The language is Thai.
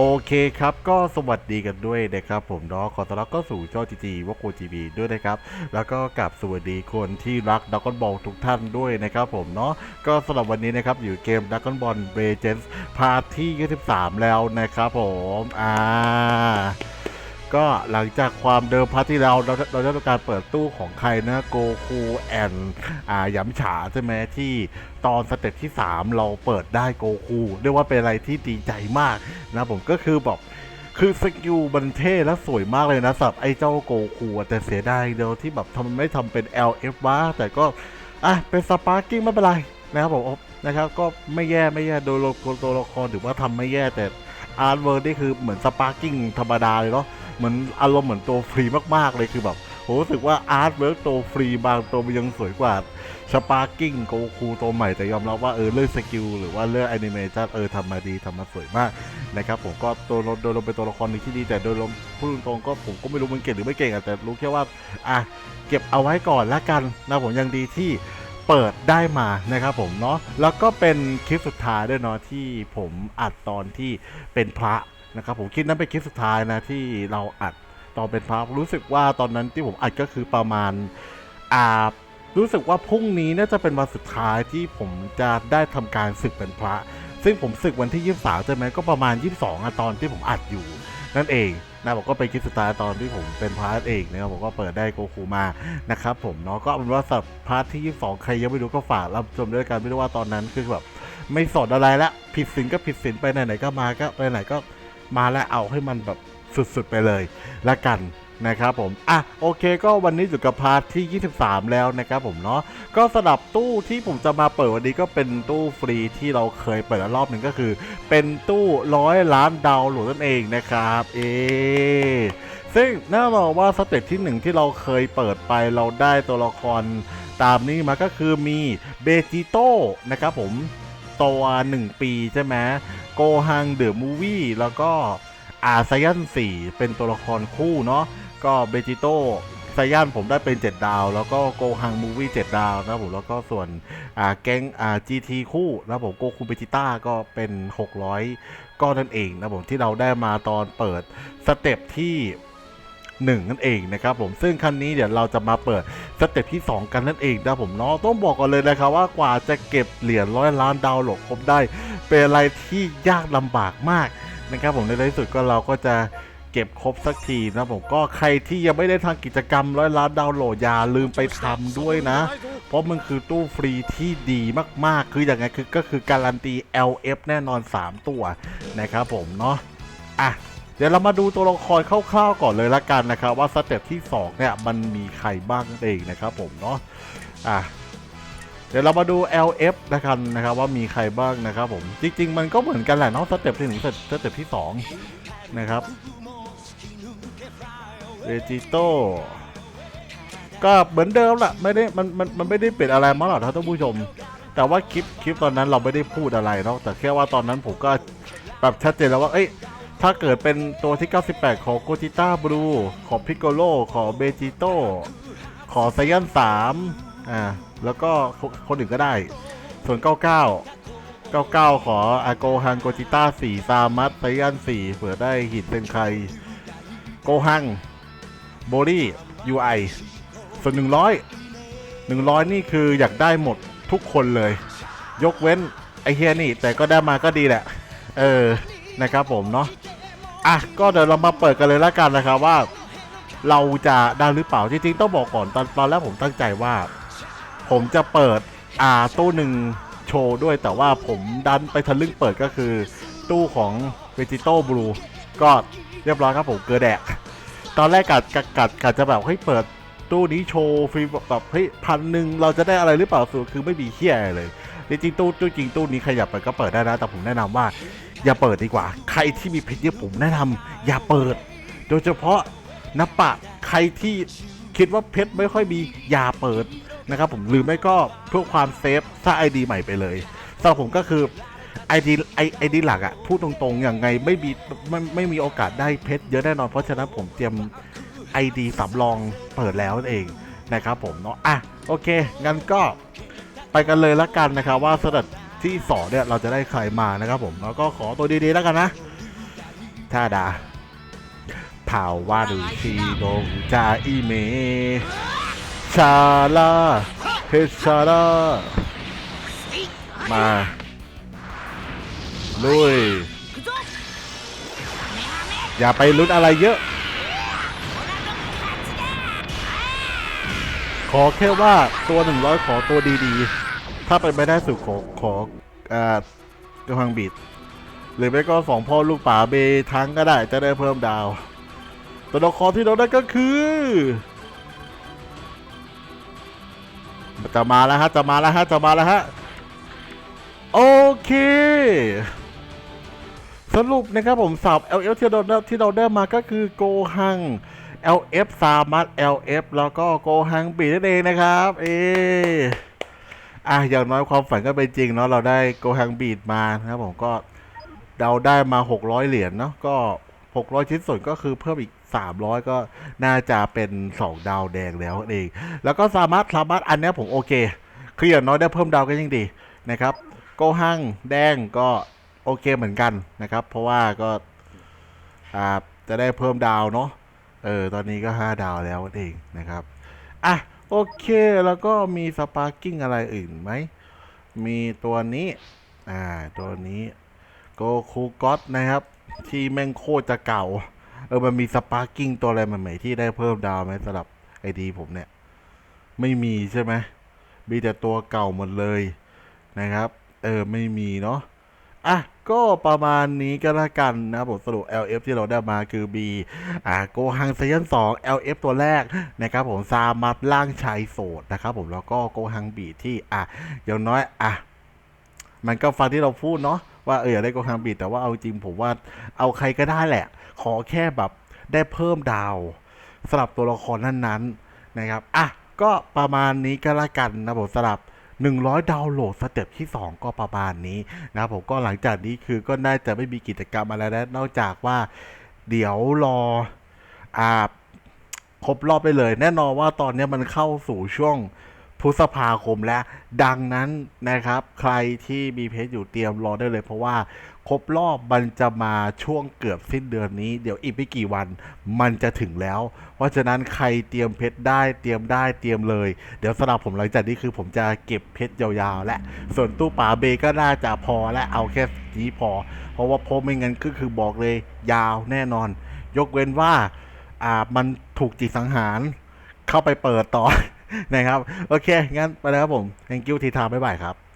โอเคครับก็สวัสดีกันด้วยนะครับผมเนาะขอต้อนรับเข้าสู่ช่อจีจีวอโกจีบีด้วยนะครับ แล้วก็กับสวัสดีคนที่รักดักกอนบอลทุกท่านด้วยนะครับผมเนาะก็สำหรับวันนี้นะครับอยู่เกมดักกอนบอลเบเจนส์พาร์ทที่23 แล้วนะครับผมอ่าก็หลังจากความเดิมพาร์ทที่เราเราเราจะต้องการเปิดตู้ของใครนะโกคูแอนอ่ายำฉาใช่ไหมที่ตอนสเต็ปที่ 3 เราเปิดได้โกคูเรียกว่าเป็นอะไรที่ดีใจมาก นะผมก็คือแบบคือสกิลบันเท่และสวยมากเลยนะสับไอ้เจ้าโกคูแต่เสียดายเดียวที่แบบทำไมไม่ทำเป็น LF วะแต่ก็ อะ เป็นสปาร์กิ้งไม่เป็นไรนะครับผมนะครับก็ไม่แย่ไม่แย่โดยตัวละครถือว่าทำไม่แย่แต่อาร์ตเวิร์ดนี่คือเหมือนสปาร์กิ้งธรรมดาเลยเนาะเหมือนอารมณ์เหมือนตัวฟรีมากๆเลยคือแบบ ผมรู้สึกว่าอาร์ตเวิร์ดตัวฟรีบางตัวมันยังสวยกว่าสปาร์กิ้งโกคูตัวใหม่แต่ยอมรับว่าเออเรื่องสกิลหรือว่าเรื่องแอนิเมชันเออทำมาดีทำมาสวยมากนะครับผมก็ตัวโดยรวมเป็นตัวละครหนึ่งที่ดี แต่โดยรวมพูดตรงก็ผมก็ไม่รู้มันเก่งหรือไม่เก่งอะแต่รู้แค่ว่าอะเก็บเอาไว้ก่อนละกันนะผมยังดีที่เปิดได้มานะครับผมเนาะแล้วก็เป็นคลิปสุดท้ายด้วยเนาะที่ผมอัดตอนที่เป็นพระนะครับผมคลิปนั้นเป็นคลิปสุดท้ายนะที่เราอัด ตอนเป็นพระรู้สึกว่าตอนนั้นที่ผมอัดก็คือประมาณอ่ารู้สึกว่าพรุ่งนี้น่าจะเป็นวันสุดท้ายที่ผมจะได้ทำการศึกเป็นพระ ซึ่งผมศึกวันที่ 23ใช่ไหมก็ประมาณ 22อะตอนที่ผมอัดอยู่ นั่นเองนะผมก็ไปคลิปสุดท้าตอนที่ผมเป็นพาร์ทเองนะครับผมก็เปิดได้โกคูมานะครับผมเนาะก็เป็นว่าสับพาร์ทที่ 22 ใครยังไม่รู้ก็ฝากรับชมด้วยกันไม่รู้ว่าตอนนั้นคือแบบไม่สนอะไรละผิดศีลก็ผิดศีลไปไหนๆก็มาก็ไปไหนก็มาแล้วเอาให้มันแบบ สุดๆไปเลยละกันนะครับผม อะ โอเคก็วันนี้อยู่กับพาร์ทที่ 23 แล้วนะครับผมเนาะ ก็สำหรับตู้ที่ผมจะมาเปิดวันนี้ก็เป็นตู้ฟรีที่เราเคยเปิดรอบหนึ่งก็คือ เป็นตู้ร้อยล้านดาวโหลดนั่นเองนะครับ เอซึ่งแน่นอนว่าสเต็ปที่หนึ่งที่เราเคยเปิดไปเราได้ตัวละครตามนี้มาก็คือมีเบจิโต้นะครับผมตัว 1 ปีใช่ไหมโกฮังเดอะมูวี่แล้วก็ อาไซยัน4 เป็นตัวละครคู่เนาะก็เบจิโต้ไซยันผมได้เป็น 7 ดาว แล้วก็โกฮังมูวี่7ดาวนะผมแล้วก็ส่วนอ่าแก๊งอ่า GT คู่นะผมโกคูเบจิต้าก็เป็น 600 ก็นั่นเองนะผมที่เราได้มาตอนเปิดสเต็ปที่1นั่นเองนะครับผมซึ่งคันนี้เดี๋ยวเราจะมาเปิดสเต็ปที่ 2 กันนั่นเองนะผมเนาะต้องบอกก่อนเลยนะครับว่ากว่าจะเก็บเหรียญร้อยล้านดาวหลดครบได้ เป็นอะไรที่ยากลำบากมาก นะครับผมในที่สุดก็เราก็จะเก็บครบสักทีนะผมก็ใครที่ยังไม่ได้ทำกิจกรรมร้อยล้านดาวน์โหลดอย่าลืมไปทำด้วยนะ เพราะมันคือตู้ฟรีที่ดีมากๆ คืออย่างไงคือก็คือการันตี LF แน่นอน 3 ตัวนะครับผมเนาะอะเดี๋ยวเรามาดูตัวละครคร่าวๆก่อนเลยละกันนะครับ ว่าสเต็ปที่ 2 เนี่ยมันมีใครบ้างเองนะครับผมเนาะอะ เดี๋ยวเรามาดู LF นะครับนะครับว่ามีใครบ้างนะครับผม จริง ๆ มันก็เหมือนกันแหละเนาะสเต็ปที่หนึ่งสเต็ปที่2นะครับเรจิโตก็เหมือนเดิมแหละไม่ได้มันมันมันไม่ได้เปลี่ยนอะไรมากหรอกท่านผู้ชม แต่ว่าคลิปคลิปตอนนั้นเราไม่ได้พูดอะไรเนาะแต่แค่ว่าตอนนั้นผมก็แบบชัดเจนแล้วว่าเอ้ยถ้าเกิดเป็นตัวที่ 98 ของโกจิต้าบลูของพิกโกโลของเบจิโตขอไซยัน3อ่า แล้วก็คนอื่นก็ได้ ส่วน 99 99 ขออาโกฮังโกจิต้า4ซามัสไซยัน4เผื่อได้หินเป็นใครโกฮังโบลี่ UI ส่วน 100 100 นี่คืออยากได้หมดทุกคนเลย ยกเว้นไอเฮียนี่ แต่ก็ได้มาก็ดีแหละ เออ นะครับผมเนาะอะ ก็เดี๋ยวเรามาเปิดกันเลยละกันนะครับว่า เราจะได้หรือเปล่าจริงๆต้องบอกก่อนตอนตอนแรกผมตั้งใจว่า ผมจะเปิดอ่าตู้หนึ่งโชว์ด้วยแต่ว่าผมดันไปทะลึ่งเปิดก็คือ ตู้ของเวจิโต้บลูก็เรียบร้อยครับผมเกลือแดก ตอนแรกกัดกัดกัดกัดจะแบบเฮ้ยเปิดตู้นี้โชว์ฟรีแบบเฮ้ยพันหนึ่งเราจะได้อะไรหรือเปล่าสุดคือไม่มีเฮียอะไรเลยจริงตู้ตู้จริงตู้นี้ใครอยากเปิดก็เปิดได้นะแต่ผมแนะนำว่า อย่าเปิดดีกว่า ใครที่มีเพชรเยอะผมแนะนำอย่าเปิด โดยเฉพาะนับปะใครที่คิดว่าเพชรไม่ค่อยมีอย่าเปิด นะครับผมหรือไม่ก็เพื่อความเซฟสร้างไอดีใหม่ไปเลยสำหรับผมก็คือไอดีไอไอดีหลักอะพูดตรงๆอย่างไงไม่มีไม่ไม่มีโอกาสได้เพชรเยอะแน่นอนเพราะฉะนั้นผมเตรียม ID สำรองเปิดแล้วเองนะครับผมเนาะอะโอเค งั้นก็ไปกันเลยละกันนะครับ ว่าสเต็ปที่สองเนี่ยเราจะได้ใครมานะครับผมแล้วก็ขอตัวดีๆแล้วกันนะท่าดาเผาว่าดูชีโดงจาอีเม ชาลาเพชาลามาลุยอย่าไปลุ้นอะไรเยอะ ขอแค่ว่าตัวหนึ่งร้อยขอตัวดีๆ ถ้าเป็นไปได้สุดขอขออ่ากำลังบิดหรือไม่ก็สองพ่อลูกป่าเบทั้งก็ได้จะได้เพิ่มดาว ตัวละครที่เราได้ก็คือ จะมาแล้วฮะจะมาแล้วฮะจะมาแล้วฮะโอเค สรุปนะครับผมสับ LF ที่เราได้ที่เราได้มาก็คือโกหัง LF ซามัส LF แล้วก็โกหังบีนั่นเองนะครับ เออะอย่างน้อยความฝันก็เป็นจริงเนาะเราได้โกหังบีดมานะครับผมก็เราได้มา 600 เหรียญเนาะก็ 600 ชิ้นส่วนก็คือเพิ่มอีก 300 ก็น่าจะเป็น 2 ดาวแดงแล้วเอง แล้วก็สามารถสามารถอันนี้ผมโอเค คืออย่างน้อยได้เพิ่มดาวก็ยังดีนะครับ โกหังแดงก็โอเคเหมือนกันนะครับ เพราะว่าก็าจะได้เพิ่มดาวเนาะ เออ ตอนนี้ก็ 5 ดาวแล้วเองนะครับ อะ โอเค แล้วก็มีสปาร์กิ้งอะไรอื่นไหม มีตัวนี้ อ่า ตัวนี้โกคูก็ตนะครับ ที่แม่งโคตรจะเก่า เออมันมีสปาร์กิ้งตัวอะไรใหม่ๆที่ได้เพิ่มดาวไหมสำหรับไอดีผมเนี่ย ไม่มีใช่ไหมมีแต่ตัวเก่าหมดเลยนะครับ เออไม่มีเนาะอะก็ประมาณนี้ก็แล้วกันนะผมสรุป LF ที่เราได้มาคือ B อ่าโกฮังไซยัน2 LF ตัวแรกนะครับผมซามัดล่างชายโสดนะครับผมแล้วก็โกฮังบีที่อะอย่างน้อยอะมันก็ฟังที่เราพูดเนาะ ว่าเอออยากได้โกฮังบีแต่ว่าเอาจริงผมว่าเอาใครก็ได้แหละ ขอแค่แบบได้เพิ่มดาวสำหรับตัวละครนั้นๆนะครับอะก็ประมาณนี้ก็แล้วกันนะผมสำหรับ100 ดาวน์โหลดสเต็ปที่ 2 ก็ประมาณนี้นะผมก็หลังจากนี้คือก็น่าจะไม่มีกิจกรรมอะไรแล้วนอกจากว่าเดี๋ยวรออ่าครบรอบไปเลย แน่นอนว่าตอนนี้มันเข้าสู่ช่วง พฤษภาคมแล้ว ดังนั้นนะครับ ใครที่มีเพจอยู่เตรียมรอได้เลย เพราะว่าครบรอบมันจะมาช่วงเกือบสิ้นเดือนนี้ เดี๋ยวอีกไม่กี่วันมันจะถึงแล้ว เพราะฉะนั้นใครเตรียมเพชรได้เตรียมได้เตรียมเลย เดี๋ยวสำหรับผมหลังจากนี้คือผมจะเก็บเพชรยาวๆ และ ส่วนตู้ป่าเบก็น่าจะพอและเอาแค่นี้พอ เพราะว่าพอไม่งั้นก็คือบอกเลยยาวแน่นอน ยกเว้นว่าอ่ามันถูกจิตสังหารเข้าไปเปิดต่อ นะครับ โอเค งั้นไปแล้วครับผม thank you ทีทามบ๊ายบายครับ